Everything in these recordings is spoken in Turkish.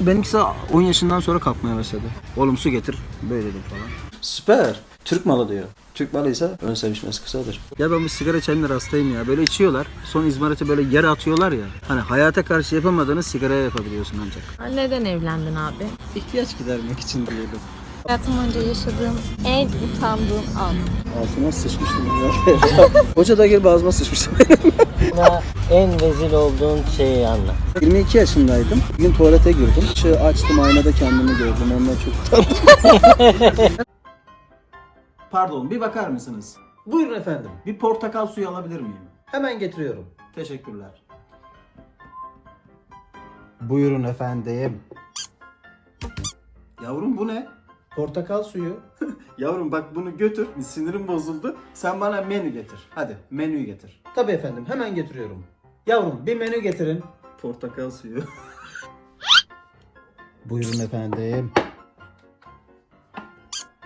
Benimkisi 10 yaşından sonra kalkmaya başladı. Oğlum su getir. Böyle dedim falan. Süper. Türk malı diyor. Türk malıysa ön sevişmesi kısadır. Ya ben bu sigara içenler hastayım ya. Böyle içiyorlar. Son izmariti böyle yere atıyorlar ya. Hani hayata karşı yapamadığını sigaraya yapabiliyorsun ancak. Neden evlendin abi? İhtiyaç gidermek için diyelim. Hayatım boyunca yaşadığım en utandığım an. Altıma sıçmıştım ya. Hoca da gelip ağzıma sıçmıştım. Bana en rezil olduğun şeyi anlat. 22 yaşındaydım. Bir gün tuvalete girdim. Işığı açtım aynada kendimi gördüm. Ondan çok utandım. Pardon bir bakar mısınız? Buyurun efendim. Bir portakal suyu alabilir miyim? Hemen getiriyorum. Teşekkürler. Buyurun efendim. Yavrum bu ne? Portakal suyu. Yavrum bak bunu götür. Sinirim bozuldu. Sen bana menü getir. Hadi menüyü getir. Tabii efendim hemen getiriyorum. Yavrum bir menü getirin. Portakal suyu. Buyurun efendim.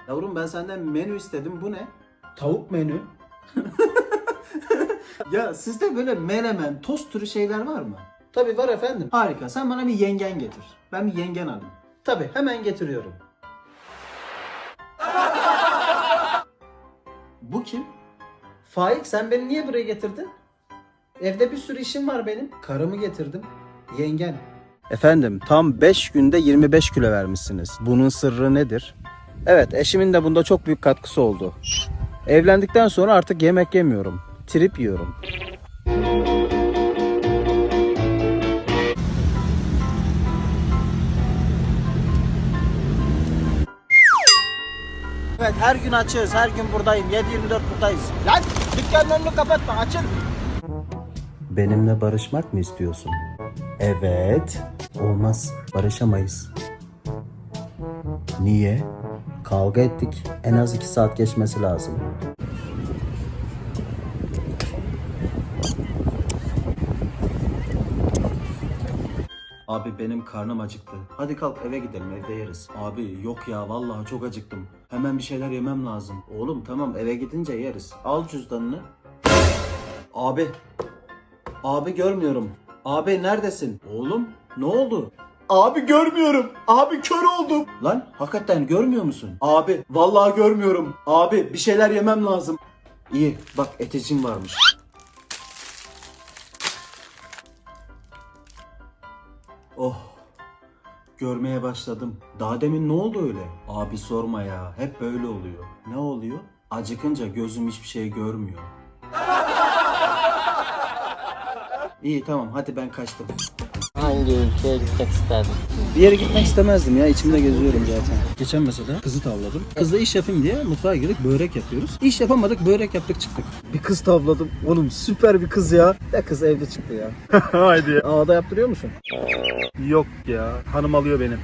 Yavrum ben senden menü istedim. Bu ne? Tavuk menü. Ya sizde böyle menemen, tost türü şeyler var mı? Tabii var efendim. Harika. Sen bana bir yengen getir. Ben bir yengen alayım. Tabii hemen getiriyorum. Bu kim? Faik sen beni niye buraya getirdin? Evde bir sürü işim var benim. Karımı getirdim. Yengen. Efendim tam 5 günde 25 kilo vermişsiniz. Bunun sırrı nedir? Evet eşimin de bunda çok büyük katkısı oldu. Evlendikten sonra artık yemek yemiyorum. Trip yiyorum. Her gün açığız. Her gün buradayım. 7-24 buradayız. Lan dükkanın önünü kapatma. Açın. Benimle barışmak mı istiyorsun? Evet. Olmaz. Barışamayız. Niye? Kavga ettik. En az iki saat geçmesi lazım. Abi benim karnım acıktı. Hadi kalk eve gidelim evde yeriz. Abi yok ya vallahi çok acıktım. Hemen bir şeyler yemem lazım. Oğlum tamam eve gidince yeriz. Al cüzdanını. Abi. Abi görmüyorum. Abi neredesin? Oğlum ne oldu? Abi görmüyorum. Abi kör oldum. Lan hakikaten görmüyor musun? Abi vallahi görmüyorum. Abi bir şeyler yemem lazım. İyi bak eticin varmış. Oh. Görmeye başladım. Daha demin ne oldu öyle? Abi sorma ya. Hep böyle oluyor. Ne oluyor? Acıkınca gözüm hiçbir şey görmüyor. İyi tamam hadi ben kaçtım. Hangi ülkeye gitmek isterdin? Bir yere gitmek istemezdim ya içimde geziyorum zaten. Geçen mesela kızı tavladım. Kızla iş yapayım diye mutfağa girdik börek yapıyoruz. İş yapamadık börek yaptık çıktık. Bir kız tavladım. Oğlum süper bir kız ya. Ya kız evde çıktı ya. Haydi. Ağda yaptırıyor musun? Yok ya. Hanım alıyor benim.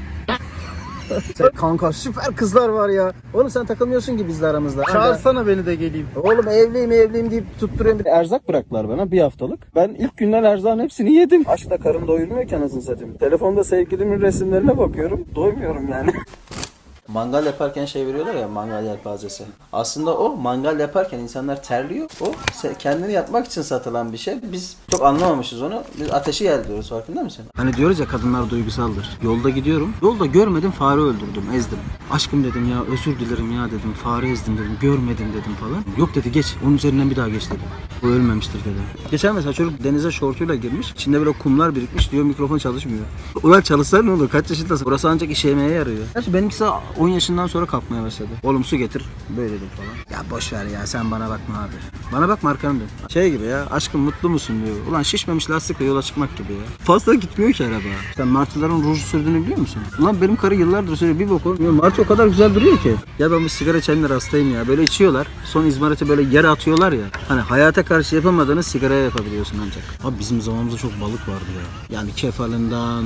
Sen, kanka süper kızlar var ya. Oğlum sen takılmıyorsun ki bizle aramızda. Çağırsana beni de geleyim. Oğlum evliyim evliyim deyip tutturuyorum. Erzak bıraktılar bana bir haftalık. Ben ilk günden erzağın hepsini yedim. Açta karın doyurmuyor ki anasını satayım. Telefonda sevgilimin resimlerine bakıyorum. Doymuyorum yani. Mangal yaparken şey veriyorlar ya mangal yelpazesi. Aslında o mangal yaparken insanlar terliyor. O kendini yapmak için satılan bir şey. Biz çok anlamamışız onu. Biz ateşi yer diyoruz farkında mısın? Hani diyoruz ya kadınlar duygusaldır. Yolda gidiyorum. Yolda görmedim fare öldürdüm ezdim. Aşkım dedim ya özür dilerim ya dedim. Fare ezdim dedim. Görmedim dedim falan. Yok dedi geç. Onun üzerinden bir daha geç dedi. Bu ölmemiştir dedi. Geçen mesela çocuk denize şortuyla girmiş. İçinde böyle kumlar birikmiş diyor mikrofon çalışmıyor. Ulan çalışsa ne olur? Kaç yaşındasın? Burası ancak iş yemeğe yarıyor. Gerçi benimkisi 10 yaşından sonra kalkmaya başladı. Oğlum su getir. Böyle dedim falan. Ya boş ver ya sen bana bakma abi. Bana bakma arkanı dön. Şey gibi ya aşkım mutlu musun diyor. Ulan şişmemiş lastikle yola çıkmak gibi ya. Fazla gitmiyor ki araba. Sen martıların ruju sürdüğünü biliyor musun? Ulan benim karı yıllardır söylüyor bir bok olmuyor. Martı o kadar güzel duruyor ki. Ya ben bu sigara içenler hastayım ya. Böyle içiyorlar. Son izmariti böyle yere atıyorlar ya. Hani hayata karşı yapamadığını sigaraya yapabiliyorsun ancak. Abi bizim zamanımızda çok balık vardı ya. Yani kefalinden,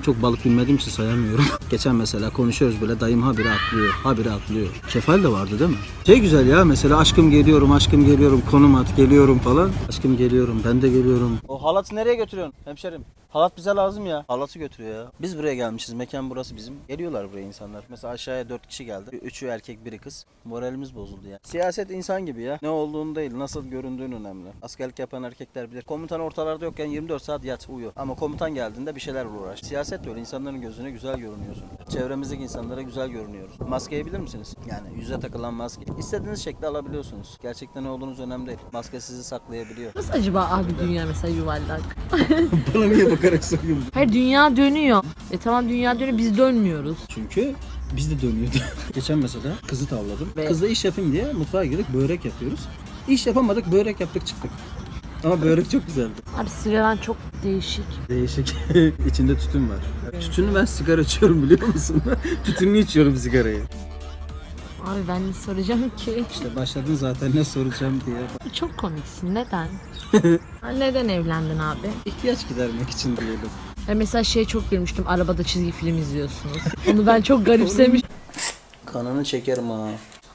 çok balık bilmediğim için sayamıyorum. Geçen mesela konuşuyoruz böyle dayım habire atlıyor, habire atlıyor. Kefal de vardı değil mi? Şey güzel ya mesela aşkım geliyorum, aşkım geliyorum, konum at, geliyorum falan. Aşkım geliyorum, ben de geliyorum. O halatı nereye götürüyorsun hemşerim? Halat bize lazım ya. Halatı götürüyor ya. Biz buraya gelmişiz. Mekan burası bizim. Geliyorlar buraya insanlar. Mesela aşağıya 4 kişi geldi. Üçü erkek biri kız. Moralimiz bozuldu ya. Siyaset insan gibi ya. Ne olduğunu değil nasıl göründüğün önemli. Askerlik yapan erkekler bilir. Komutan ortalarda yokken 24 saat yat uyu. Ama komutan geldiğinde bir şeyler uğraş. Siyaset de öyle. insanların gözüne güzel görünüyorsun. Çevremizdeki insanlara güzel görünüyoruz. Maskeyi bilir misiniz? Yani yüze takılan maske. İstediğiniz şekilde alabiliyorsunuz. Gerçekten ne olduğunuz önemli değil. Maske sizi saklayabiliyor. Nasıl acaba abi dünya mesela yuvarlak? Bana niye bakarak soruyorsun? Hayır dünya dönüyor. E tamam dünya dönüyor biz dönmüyoruz. Çünkü biz de dönüyordu. Geçen mesela kızı tavladım. Ve- Kızla iş yapayım diye mutfağa girdik börek yapıyoruz. İş yapamadık börek yaptık çıktık. Ama börek çok güzeldi. Abi sigaran çok değişik. Değişik. İçinde tütün var. Tütünü ben sigara içiyorum biliyor musun? Tütünlü içiyorum sigarayı. Abi ben ne soracağım ki? İşte başladın zaten ne soracağım diye. Çok komiksin. Neden? Neden evlendin abi? İhtiyaç gidermek için diyelim. Ya mesela şey çok görmüştüm. Arabada çizgi film izliyorsunuz. Onu ben çok garipsemiş. Kanını çekerim ha.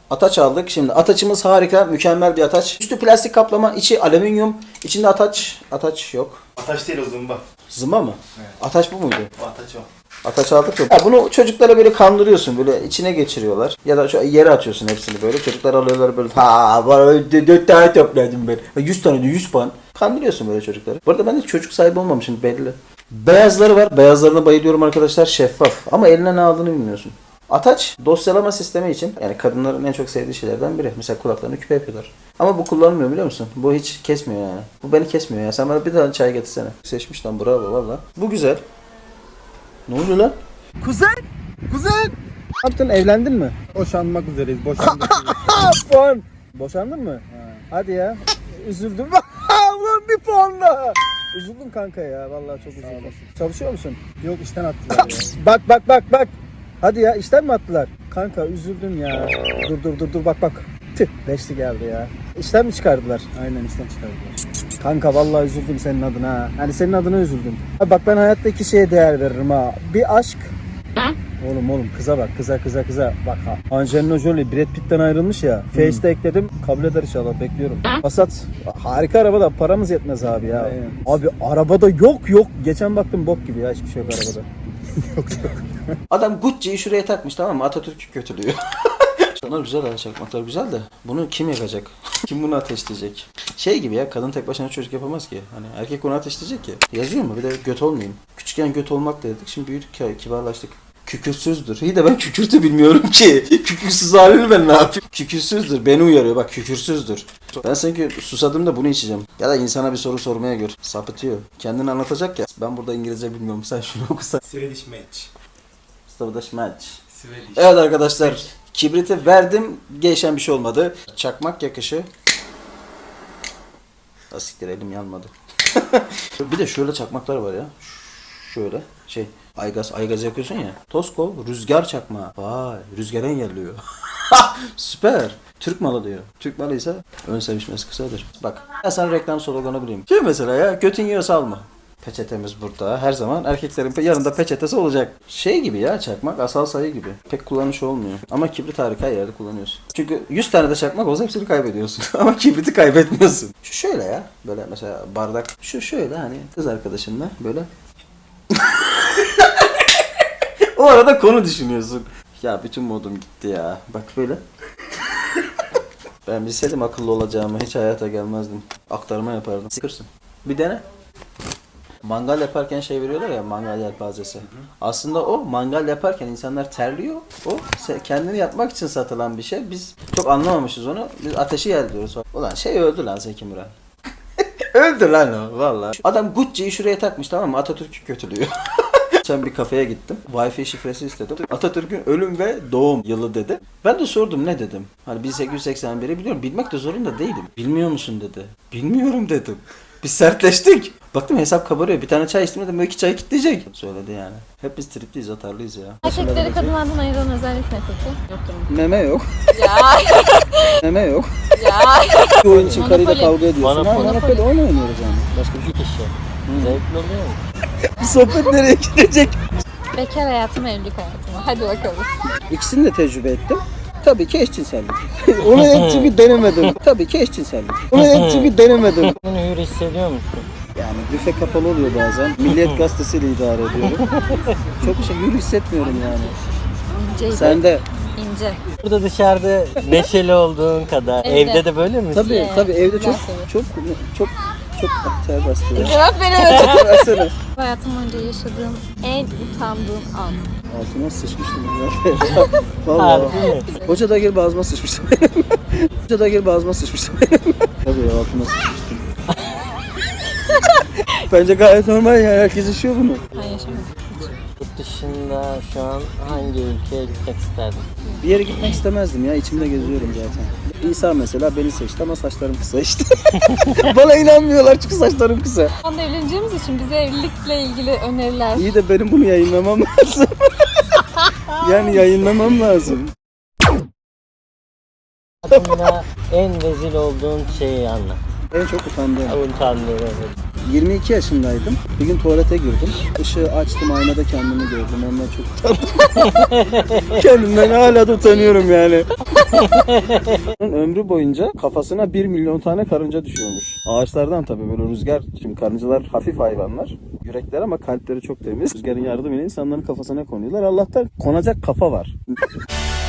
Ataç aldık. Şimdi ataçımız harika, mükemmel bir ataç. Üstü plastik kaplama, içi alüminyum. İçinde ataç, ataç yok. Ataş değil o zımba. Zımba mı? Ataç bu muydu? O ataç o. Ataç aldık ya. Bunu çocuklara böyle kandırıyorsun. Böyle içine geçiriyorlar. Ya da şu yere atıyorsun hepsini böyle. Çocuklar alıyorlar böyle. Ha var dört tane topladım ben. 100 tane de 100 puan. Kandırıyorsun böyle çocukları. Bu arada ben de çocuk sahibi olmamışım belli. Beyazları var. Beyazlarına bayılıyorum arkadaşlar. Şeffaf. Ama eline ne aldığını bilmiyorsun. Ataç dosyalama sistemi için yani kadınların en çok sevdiği şeylerden biri. Mesela kulaklarını küpe yapıyorlar. Ama bu kullanılmıyor biliyor musun? Bu hiç kesmiyor yani. Bu beni kesmiyor ya. Sen bana bir tane çay getirsene. Seçmiş lan bravo valla. Bu güzel. Ne oluyor lan? Kuzen! Kuzen! Ne yaptın evlendin mi? Boşanmak üzereyiz. Boşandık. puan. Boşandın mı? Hadi ya. Üzüldüm. Ulan bir puan daha. Üzüldüm kanka ya. Vallahi çok üzüldüm. Çalışıyor musun? Yok işten attılar ya. Bak bak bak bak. Hadi ya işten mi attılar? Kanka üzüldüm ya. Dur dur dur dur bak bak. Tüh beşli geldi ya. İşten mi çıkardılar? Aynen işten çıkardılar. Kanka vallahi üzüldüm senin adına ha. Hani senin adına üzüldüm. Abi bak ben hayatta iki şeye değer veririm ha. Bir aşk. Oğlum oğlum kıza bak kıza kıza kıza bak ha. Angelina Jolie Brad Pitt'ten ayrılmış ya. Face'te ekledim kabul eder inşallah bekliyorum. Passat harika araba da paramız yetmez abi ya. Aynen. Abi arabada yok yok. Geçen baktım bok gibi ya hiçbir şey yok arabada. yok yok. Adam Gucci'yi şuraya takmış tamam mı? Atatürk'ü kötülüyor. Onlar güzel ha çakmaklar güzel de bunu kim yakacak? kim bunu ateşleyecek? Şey gibi ya kadın tek başına çocuk yapamaz ki. Hani erkek onu ateşleyecek ki. Yazıyor mu? Bir de göt olmayayım. Küçükken göt olmak da dedik. Şimdi büyüdük ya kibarlaştık. Kükürsüzdür. İyi de ben kükürtü bilmiyorum ki. Kükürsüz halini ben ne yapayım? Kükürsüzdür. Beni uyarıyor bak kükürsüzdür. Ben sanki susadığımda bunu içeceğim. Ya da insana bir soru sormaya gör. Sapıtıyor. Kendini anlatacak ya. Ben burada İngilizce bilmiyorum. Sen şunu okusan. Swedish match. Stavaş match. Swedish. Evet arkadaşlar kibriti verdim geçen bir şey olmadı. Çakmak yakışı. Asiktir elim yanmadı. bir de şöyle çakmaklar var ya. Şöyle şey aygaz aygaz yakıyorsun ya. Toskov rüzgar çakmağı. Vay rüzgara engelliyor. Süper. Türk malı diyor. Türk malıysa ön sevişmesi kısadır. Bak ben sana reklam sloganı bulayım. Şey mesela ya götün yiyorsa alma. Peçetemiz burada. Her zaman erkeklerin yanında peçetesi olacak. Şey gibi ya çakmak asal sayı gibi. Pek kullanış olmuyor. Ama kibrit harika yerde kullanıyorsun. Çünkü 100 tane de çakmak olsa hepsini kaybediyorsun. Ama kibriti kaybetmiyorsun. Şu şöyle ya. Böyle mesela bardak. Şu şöyle hani kız arkadaşınla böyle. o arada konu düşünüyorsun. Ya bütün modum gitti ya. Bak böyle. Ben bilseydim akıllı olacağımı hiç hayata gelmezdim. Aktarma yapardım. Sıkırsın. Bir dene. Mangal yaparken şey veriyorlar ya mangal yelpazesi. Aslında o mangal yaparken insanlar terliyor. O kendini yapmak için satılan bir şey. Biz çok anlamamışız onu. Biz ateşi yerliyoruz. Ulan şey öldü lan Zeki Müren. öldü lan o valla. Adam Gucci'yi şuraya takmış tamam mı? Atatürk'ü kötülüyor. Geçen bir kafeye gittim. Wi-Fi şifresi istedim. Atatürk'ün ölüm ve doğum yılı dedi. Ben de sordum ne dedim. Hani 1881'i biliyorum. Bilmek de zorunda değilim. Bilmiyor musun dedi. Bilmiyorum dedim. Biz sertleştik. Baktım hesap kabarıyor. Bir tane çay içtim dedim. iki çay kitleyecek. Söyledi yani. Hep biz tripliyiz, atarlıyız ya. Erkekleri kadınlardan ayıran özellik ne peki? Yok canım. Meme yok. Ya Meme yok. ya. Bir oyun için karıyla Monopoly. kavga ediyorsun. Monopoly. Ha, Monopoly oyun oynuyoruz yani. Başka bir şey. İki kişi. Zevkli oluyor mu? Sohbet nereye gidecek? Bekar hayatım evlilik hayatım. Hadi bakalım. İkisini de tecrübe ettim. Tabii ki eşcinsellik. Onu en çünkü denemedim. Tabii ki eşcinsellik. Onu en çünkü denemedim. Bunu hür hissediyor musun? Yani büfe kapalı oluyor bazen. Milliyet gazetesiyle idare ediyorum. Çok şey yürü hissetmiyorum yani. İnceydi. Sen de İnce. Burada dışarıda neşeli olduğun kadar. Evde. Evde de böyle misin? tabii tabii evde çok çok çok çok ter bastı ya. Cevap veremedim. Versene. Hayatım boyunca yaşadığım en utandığım an. Altıma sıçmıştım ya. Vallahi. Hoca da gelip ağzıma sıçmıştım. Hoca da gelip ağzıma sıçmıştım. Tabii altıma sıçmıştım. Bence gayet normal ya. Herkes yaşıyor bunu. Ben yaşamadım. Yurt dışında şu an hangi ülkeye gitmek isterdin? Bir yere gitmek istemezdim ya. içimde geziyorum zaten. İsa mesela beni seçti ama saçlarım kısa işte. Bana inanmıyorlar çünkü saçlarım kısa. Şu anda evleneceğimiz için bize evlilikle ilgili öneriler. İyi de benim bunu yayınlamam lazım. yani yayınlamam lazım. Hayatında en rezil olduğun şeyi anlat. En çok utandığım. Utandığın evet. 22 yaşındaydım. Bir gün tuvalete girdim. Işığı açtım aynada kendimi gördüm. Ondan çok utandım. Kendimden hala da utanıyorum yani. Ömrü boyunca kafasına 1 milyon tane karınca düşüyormuş. Ağaçlardan tabii böyle rüzgar. Şimdi karıncalar hafif hayvanlar. Yürekler ama kalpleri çok temiz. Rüzgarın yardımıyla insanların kafasına konuyorlar. Allah'tan konacak kafa var.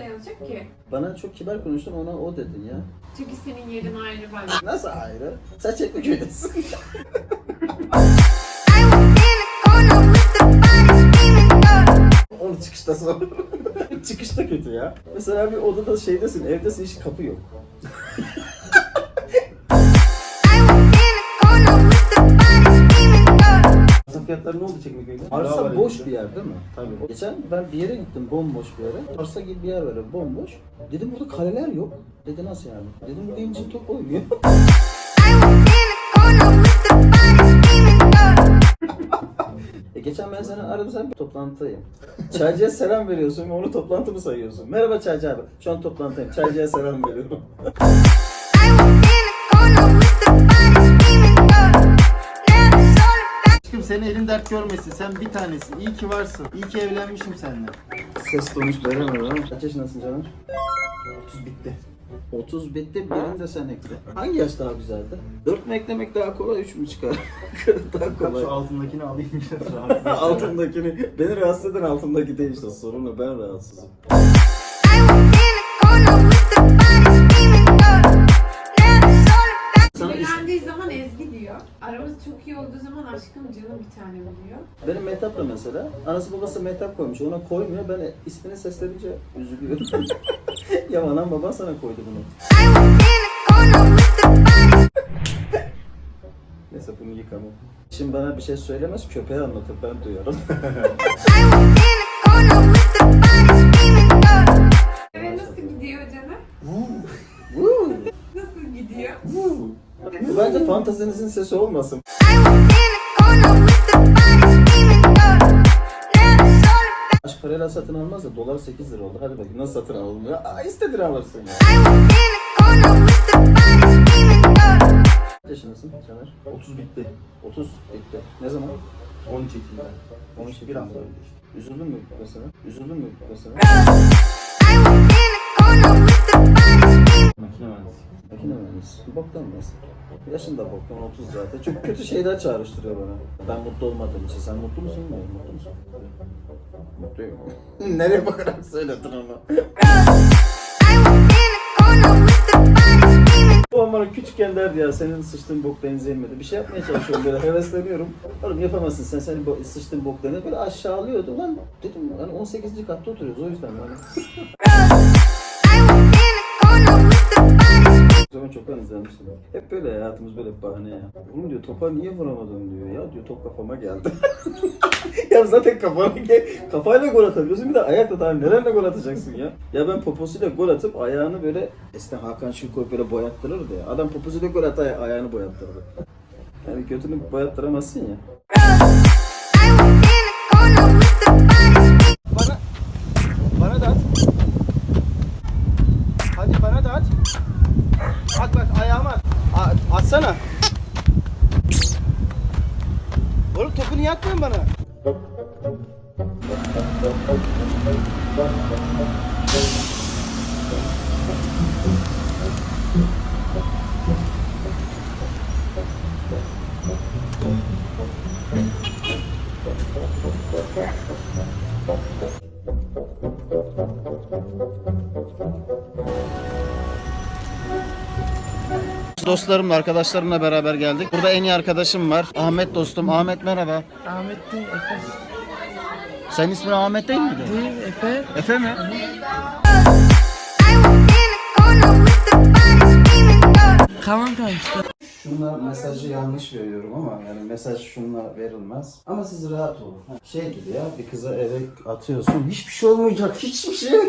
yazacaksın, o da yazacak ki. Bana çok kibar konuştun ona o dedin ya. Çünkü senin yerin ayrı ben. Nasıl ayrı? Sen Çekmeköy'desin. Onu çıkışta sor. çıkışta kötü ya. Mesela bir odada şeydesin, evdesin hiç kapı yok. fiyatları ne oldu Çekmeköy'de? Arsa boş bir yer değil mi? Tabii. Geçen ben bir yere gittim bomboş bir yere. Arsa gibi bir yer var öyle bomboş. Dedim burada kaleler yok. Dedi nasıl yani? Dedim burada incin top oynuyor. E geçen ben seni aradım sen bir toplantıdayım. Çaycıya selam veriyorsun ve onu toplantı mı sayıyorsun? Merhaba Çaycı abi. Şu an toplantıdayım. Çaycıya selam veriyorum. seni elin dert görmesin. Sen bir tanesin. İyi ki varsın. İyi ki evlenmişim seninle. Ses konuş veremem ama. Kaç yaşındasın Caner? 30 bitti. 30 bitti birini de sen ekle. Hangi yaş daha güzeldi? 4 mü eklemek daha kolay 3 mü çıkar? daha kolay. Şu altındakini alayım biraz rahat. altındakini beni rahatsız eden altındaki değil işte sorun o ben rahatsızım. Sinirlendiği zaman Ezgi diyor. Aramız çok iyi olduğu zaman aşkım canım bir tanem diyor. benim Mehtap da mesela anası babası Mehtap koymuş ona koymuyor ben ismini seslenince üzülüyorum. ya anam baban sana koydu bunu. Neyse bunu yıkamam. Şimdi bana bir şey söylemez köpeğe anlatır ben duyarım. Bu bence fantazinizin sesi olmasın. Aşk parayla satın almaz da dolar 8 lira oldu. Hadi bakayım nasıl satın alınıyor? Aa istediğini alırsın ya. Kaç yaşındasın Caner? 30 bitti. 30 bitti. Ne zaman? 10 çekildi. 10 işte Bir hafta önce işte. Üzüldün mü mesela? Üzüldün mü mesela? Makine mühendisi. Makine mühendisi. Boktan meslek. Yaşın da boktan 30 zaten. Çok kötü şeyler çağrıştırıyor bana. Ben mutlu olmadığım için. Sen mutlu musun? Hayır, mutlu musun? Mutluyum. Nereye bakarak söyledin onu? Bu bana küçükken derdi ya senin sıçtığın bok benzeyemedi. Bir şey yapmaya çalışıyorum böyle hevesleniyorum. Oğlum yapamazsın sen senin bo- sıçtığın bok benzeyemedi. Böyle aşağılıyordu. Lan dedim hani 18. katta oturuyoruz o yüzden yani. Zaman çoktan izlemiştim. Hep böyle hayatımız böyle bahane ya. Oğlum diyor topa niye vuramadın diyor. Ya diyor top kafama geldi. ya zaten kafana gel kafayla gol atabiliyorsun bir de ayakla daha nelerle gol atacaksın ya. Ya ben poposuyla gol atıp ayağını böyle eskiden Hakan Şükür böyle boyattırırdı ya. Adam poposuyla gol at ay- ayağını boyattırdı. Yani götünü boyattıramazsın ya. Dostlarımla, arkadaşlarımla beraber geldik. Burada en iyi arkadaşım var. Ahmet dostum. Ahmet merhaba. Ahmet değil Efe. Senin ismin Ahmet değil miydi? Değil Efe. Efe mi? Kavan karıştı. Şunlar mesajı yanlış veriyorum ama yani mesaj şunla verilmez. Ama siz rahat olun. Şey gibi ya bir kıza eve atıyorsun hiçbir şey olmayacak hiçbir şey.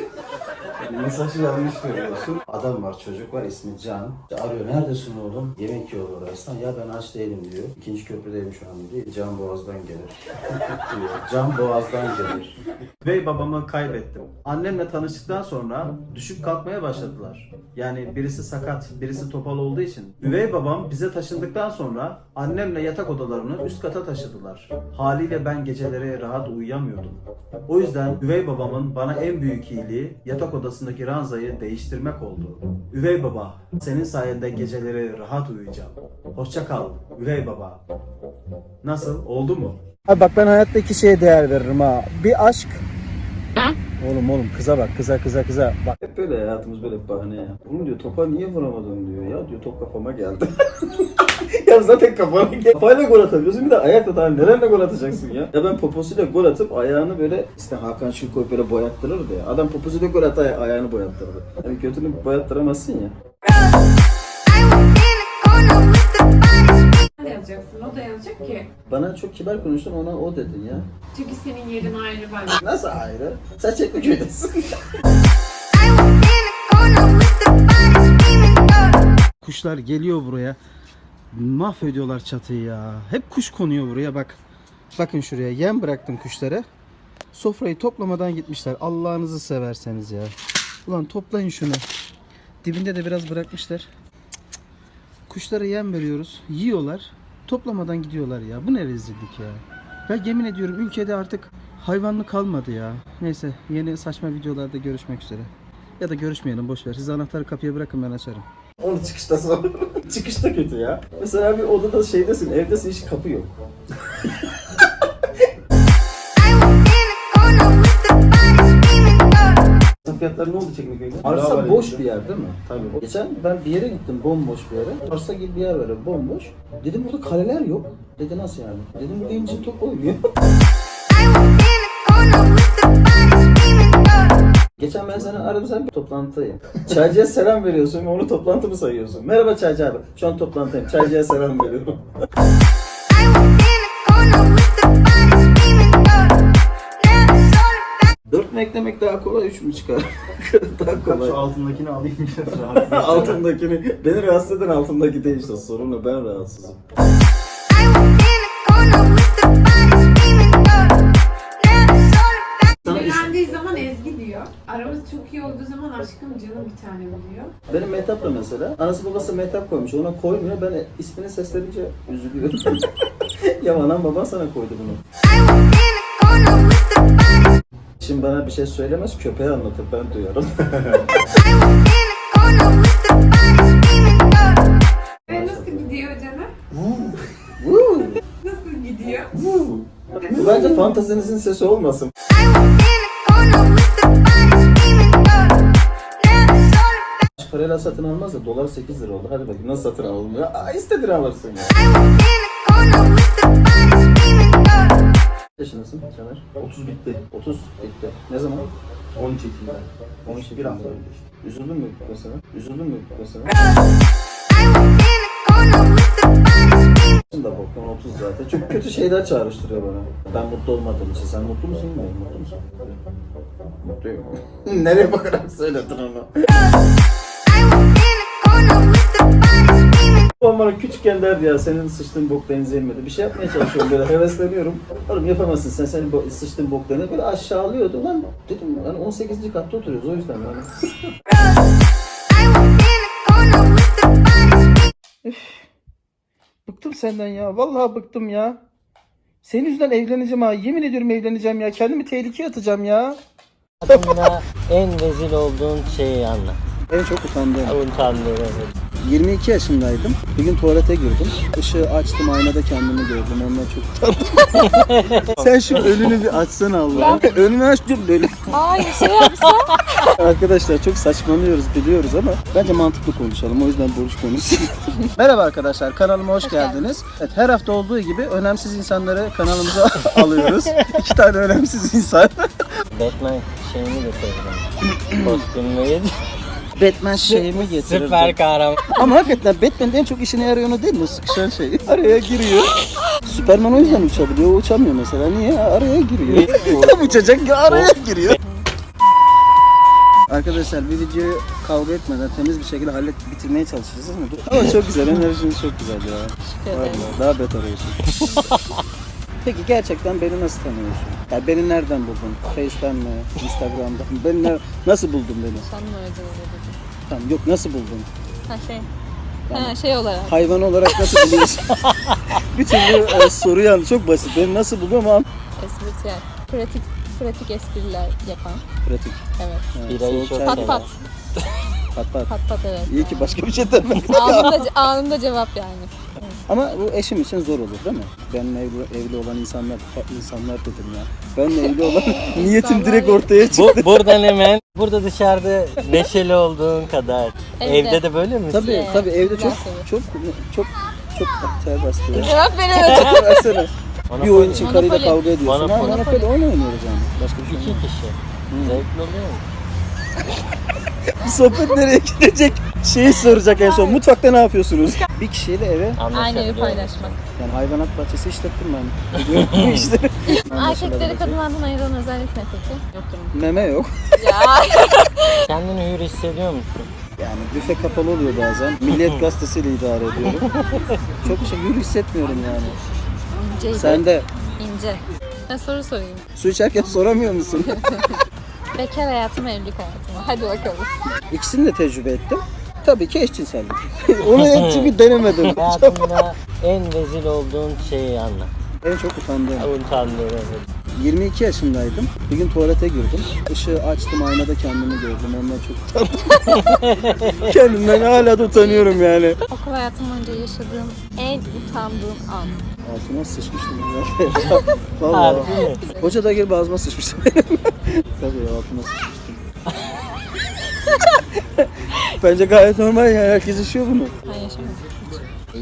Mesajı yanlış veriyorsun. Adam var çocuk var ismi Can. İşte arıyor neredesin oğlum? Yemek yiyorlar arasından. Ya ben aç değilim diyor. İkinci köprüdeyim şu an diyor. Can Boğaz'dan gelir. Can Boğaz'dan gelir. Bey babamı kaybettim. Annemle tanıştıktan sonra düşüp kalkmaya başladılar. Yani birisi sakat, birisi topal olduğu için. Üvey babam bize taşındıktan sonra annemle yatak odalarını üst kata taşıdılar. Haliyle ben geceleri rahat uyuyamıyordum. O yüzden üvey babamın bana en büyük iyiliği yatak odasındaki ranzayı değiştirmek oldu. Üvey baba, senin sayende geceleri rahat uyuyacağım. Hoşça kal, üvey baba. Nasıl? Oldu mu? Abi bak ben hayatta iki şeye değer veririm ha. Bir aşk. Oğlum oğlum kıza bak kıza kıza kıza. Bak. Hep böyle hayatımız böyle bir bahane ya. Oğlum diyor topa niye vuramadın diyor. Ya diyor top kafama geldi. ya zaten kafana geldi. Kafayla gol atabiliyorsun bir de ayakla daha nerenle gol atacaksın ya. Ya ben poposuyla gol atıp ayağını böyle işte Hakan Şinkoy böyle boyattırırdı ya. Adam poposuyla gol at ay- ayağını boyattırdı. Yani kötünü boyattıramazsın ya. Bana çok kibar konuştun ona o dedin ya. Çünkü senin yerin ayrı ben. Nasıl ayrı? Sen Çekmeköy'desin. Kuşlar geliyor buraya. Mahvediyorlar çatıyı ya. Hep kuş konuyor buraya bak. Bakın şuraya yem bıraktım kuşlara. Sofrayı toplamadan gitmişler. Allah'ınızı severseniz ya. Ulan toplayın şunu. Dibinde de biraz bırakmışlar. Kuşlara yem veriyoruz. Yiyorlar. Toplamadan gidiyorlar ya. Bu ne rezillik ya. Ya yemin ediyorum ülkede artık hayvanlı kalmadı ya. Neyse yeni saçma videolarda görüşmek üzere. Ya da görüşmeyelim boş ver. Siz anahtarı kapıya bırakın ben açarım. Onu çıkışta sonra. çıkışta kötü ya. Mesela bir odada şeydesin, evdesin hiç kapı yok. Fiyatlar ne oldu Çekmeköy'de? Arsa boş bir yer değil mi? Tabii. Geçen ben bir yere gittim bomboş bir yere. Arsa gibi bir yer var bomboş. Dedim burada kaleler yok. Dedi nasıl yani? Dedim burada ince top oynuyor. Geçen ben seni aradım sen bir toplantıdayım. Çaycıya selam veriyorsun ve onu toplantı mı sayıyorsun? Merhaba Çaycı abi. Şu an toplantıdayım. Çaycıya selam veriyorum. eklemek daha kolay, üç mü çıkar? daha kolay. Şu altındakini alayım biraz rahat. altındakini. Beni rahatsız eden altındaki değil işte. Sorun o ben rahatsızım. Sinirlendiği zaman Ezgi diyor. Aramız çok iyi olduğu zaman aşkım canım bir tanem diyor. Benim Mehtap da mesela. Anası babası Mehtap koymuş. Ona koymuyor. Ben ismini seslerince üzülüyorum. ya anam baban sana koydu bunu. Şimdi bana bir şey söylemez. Köpeğe anlatır. Ben duyarım. Ve nasıl gidiyor canım? Nasıl gidiyor? Bu bence fantazinizin sesi olmasın. Parayla satın almaz da dolar 8 lira oldu. Hadi bakayım nasıl satın alınıyor? Aa istediğini alırsın ya. Yaşındasın Caner? 30 bitti. 30 bitti. Ne zaman? 10 çekimde. 12 Bir hafta önce işte. Üzüldün mü mesela? Üzüldün mü mesela? De boktan 30 zaten. Çok kötü şeyler çağrıştırıyor bana. Ben mutlu olmadığım için. Sen mutlu musun bilmiyorum. Mutlu musun? Mutluyum. Nereye bakarak söyledin onu? Babam bana küçükken derdi ya senin sıçtığın bok denize inmedi. Bir şey yapmaya çalışıyorum böyle hevesleniyorum. Oğlum yapamazsın sen senin bo- sıçtığın bok denize böyle aşağılıyordu lan. Dedim hani 18. katta oturuyoruz o yüzden yani. Bıktım senden ya. Vallahi bıktım ya. Senin yüzünden evleneceğim ha. Yemin ediyorum evleneceğim ya. Kendimi tehlikeye atacağım ya. Hayatında en rezil olduğun şeyi anlat. En çok utandığım. Utandığın evet. 22 yaşındaydım. Bir gün tuvalete girdim. Işığı açtım aynada kendimi gördüm. Ondan çok tatlı. Sen şu önünü bir açsana Allah. Önünü aç dur böyle. Ay bir şey yapsam. Arkadaşlar çok saçmalıyoruz biliyoruz ama bence mantıklı konuşalım. O yüzden boş konuşsun. Merhaba arkadaşlar kanalıma hoş, geldiniz. Evet her hafta olduğu gibi önemsiz insanları kanalımıza alıyoruz. İki tane önemsiz insan. Batman şeyini getirdim. Kostümleri. Batman şeyimi getirirdi. Süper kahraman. Ama hakikaten Batman'in en çok işine yarıyor onu değil mi? O sıkışan şey. Araya giriyor. Superman o yüzden uçabiliyor. O uçamıyor mesela. Niye? Araya giriyor. Tam uçacak ya araya giriyor. Arkadaşlar bir videoyu kavga etmeden temiz bir şekilde hallet bitirmeye çalışacağız ama. Ama çok güzel, enerjiniz çok güzel ya. Vallahi daha beter olsun. Peki gerçekten beni nasıl tanıyorsun? Ya beni nereden buldun? Face'ten mi? Instagram'dan mı? Beni ne- nasıl buldun beni? Sen mi öyle dedin? Tamam yok nasıl buldun? Ha şey. Ha şey olarak. Hayvan olarak nasıl buluyorsun? bir türlü e, soru yanlış. Çok basit. Beni nasıl buluyorum ama Espritüel. Pratik pratik espriler yapan. pratik. Evet. Evet, Birayı çok Pat pat. Pat pat. Pat pat evet. İyi ki başka bir şey demedim. Anında, anında cevap yani. Ama bu eşim için zor olur değil mi? Benimle evli, evli olan insanlar, insanlar dedim ya. Benimle evli olan niyetim direkt ortaya çıktı. Bu, buradan hemen burada dışarıda neşeli olduğun kadar. Evde. Evde, de böyle misin? Tabii Yeah, tabii evde çok çok çok çok ter bastı. Cevap veremedim. Versene. bir oyun için karıyla kavga ediyorsun. Ha, Monopoly. Monopoly oyun oynuyoruz yani. Başka bir şey İki kişi. Zevkli oluyor mu? Bu sohbet nereye gidecek? Şeyi soracak en son. Mutfakta ne yapıyorsunuz? Bir kişiyle eve Aynı evi paylaşmak. yani hayvanat bahçesi işlettim ben. Bu işleri. Erkekleri kadınlardan ayıran özellik ne peki? Yoktur? Meme yok. Ya. Kendini hür hissediyor musun? Yani büfe kapalı oluyor bazen. Milliyet gazetesiyle idare ediyorum. Çok şey yürü hissetmiyorum yani. İnceydi. Sen de İnce. Ben soru sorayım. su içerken soramıyor musun? Bekar hayatım, evlilik hayatım. Hadi bakalım. İkisini de tecrübe ettim. Tabii ki eşcinsellik. Onu en çünkü denemedim. Hayatında en rezil olduğun şeyi anlat. en çok utandığım. Utandığın evet. 22 yaşındaydım. Bir gün tuvalete girdim. Işığı açtım aynada kendimi gördüm. Ondan çok utandım. Kendimden hala da utanıyorum yani. Okul hayatım boyunca yaşadığım en utandığım an. Altıma sıçmıştım ya. Vallahi. Hoca da gelip ağzıma sıçmıştı. Tabii altıma sıçmıştım. Bence gayet normal yani herkes yaşıyor bunu. Ben yaşamadım.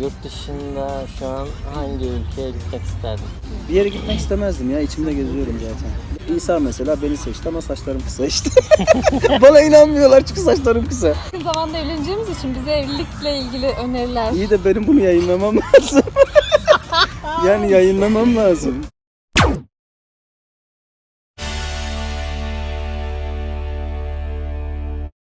Yurt dışında şu an hangi ülkeye gitmek isterdin? Bir yere gitmek istemezdim ya içimde geziyorum zaten. İsa mesela beni seçti ama saçlarım kısa işte. Bana inanmıyorlar çünkü saçlarım kısa. Yakın zamanda evleneceğimiz için bize evlilikle ilgili öneriler. İyi de benim bunu yayınlamam lazım. yani yayınlamam lazım.